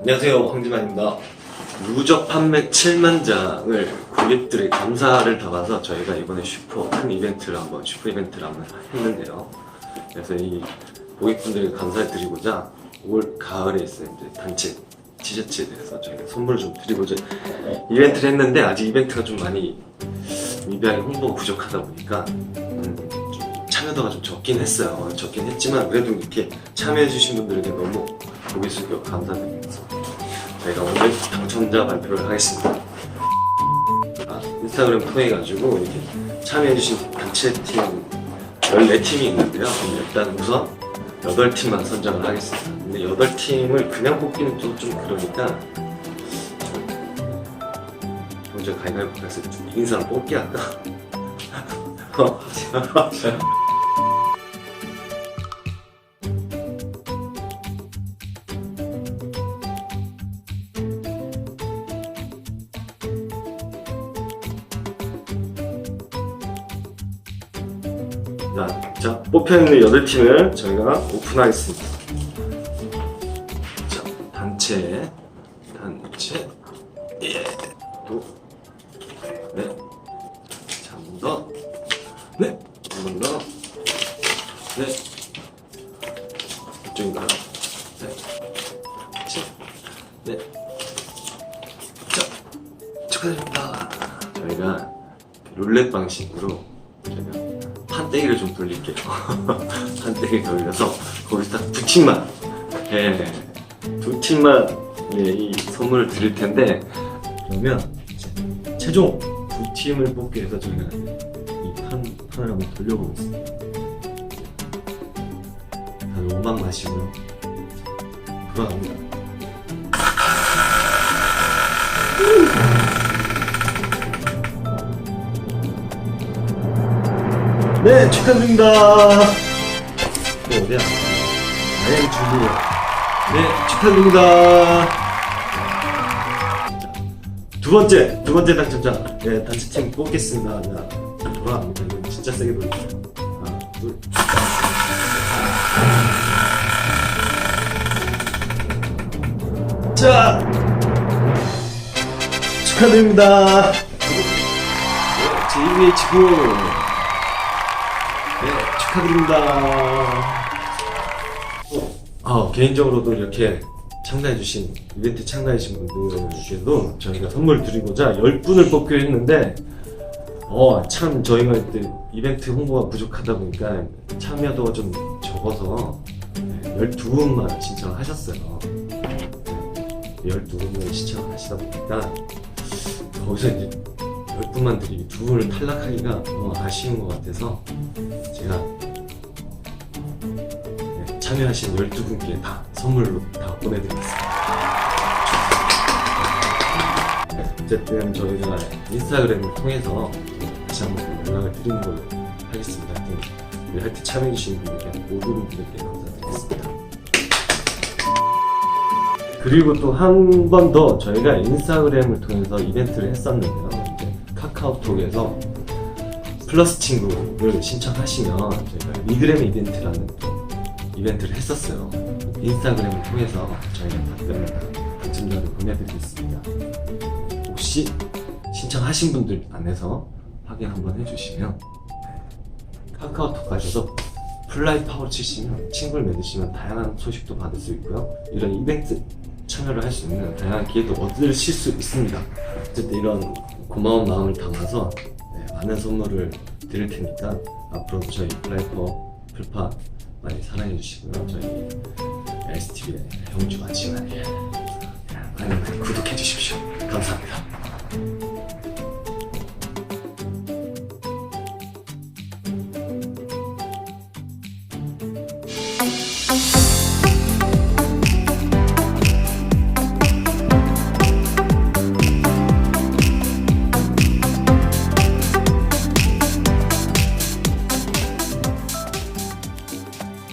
안녕하세요 황진만입니다. 누적 판매 7만 장을 고객들의 감사를 담아서 저희가 이번에 슈퍼 큰 이벤트를 한번 슈퍼 이벤트를 한번 했는데요. 그래서 이 고객분들에게 감사를 드리고자 올 가을에 있을 단체 티셔츠에 대해서 저희가 선물을 좀 드리고자 이벤트를 했는데 아직 이벤트가 좀 많이 미비하게 홍보가 부족하다 보니까 참여도가 좀 적긴 했어요 적긴 했지만 그래도 이렇게 참여해주신 분들에게 너무 고개 숙여 감사드리면서 저희가 오늘 당첨자 발표를 하겠습니다. 아, 인스타그램 통해 가지고 이렇게 참여해주신 단체 팀 14팀이 있는데요. 일단 우선 8팀만 선정을 하겠습니다. 근데 8팀을 그냥 뽑기는 좀, 좀 그러니까 좀 먼저 가위바위보 해서 이긴 사람 뽑기 할까? 어, 자, 자 뽑혀있는 8팀을 저희가 오픈하겠습니다. 자, 단체, 단체, 예, 또, 네, 자, 한 번 더, 네, 한 번 더, 네, 이쪽인가요? 네, 자, 네, 자, 축하드립니다. 저희가 룰렛 방식으로 판때기를 좀 돌릴게요. 판때기 돌려서 거기서 딱 두 팀만, 예, 두 팀만 예, 이 선물을 드릴 텐데 그러면 최종 두 팀을 뽑기 위해서 저희가 이 판, 판을 한번 돌려보겠습니다. 다들 오만 마시고요. 돌아갑니다. 네, 축하드립니다. 네, 어디야? 아예 주세요. 네, 축하드립니다. 자, 두 번째, 두 번째 당첨자. 네, 단체팀 뽑겠습니다. 자. 이거 진짜 세게 돌릴게요. 하나, 둘. 자, 축하드립니다. 네, JBH9. 네, 축하드립니다. 아, 개인적으로도 이렇게 참가해주신, 이벤트 참가해주신 분들께도 저희가 선물 드리고자 10분을 뽑기로 했는데, 어, 참 저희가 이벤트 홍보가 부족하다 보니까 참여도가 좀 적어서 12분만 신청을 하셨어요. 12분을 신청을 하시다 보니까 거기서 이제 10분만 드리기 두 분을 탈락하기가 너무 아쉬운 것 같아서 제가 네, 참여하신 12분께 다 선물로 다 보내드리겠습니다. 네, 어쨌든 저희가 인스타그램을 통해서 다시 한번 연락을 드리는 걸로 하겠습니다. 우리 하여튼 참여해주신 분들께 모든 분들께 감사드리겠습니다. 그리고 또 한 번 더 저희가 인스타그램을 통해서 이벤트를 했었는데요. 카카오톡에서 플러스 친구를 신청하시면 저희가 리그램 이벤트라는 또 이벤트를 했었어요. 인스타그램을 통해서 저희가 답변을 당첨자를 보내드리겠습니다. 혹시 신청하신 분들 안에서 확인 한번 해주시면 카카오톡 가셔서 플라이 파워 치시면 친구를 맺으시면 다양한 소식도 받을 수 있고요. 이런 이벤트 참여를 할 수 있는 다양한 기회도 얻으실 수 있습니다. 어쨌든 이런 고마운 마음을 담아서 네, 많은 선물을 드릴 테니까 앞으로도 저희 플라이 파워 풀파 많이 사랑해 주시고요. 저희 STV의 형주 마지막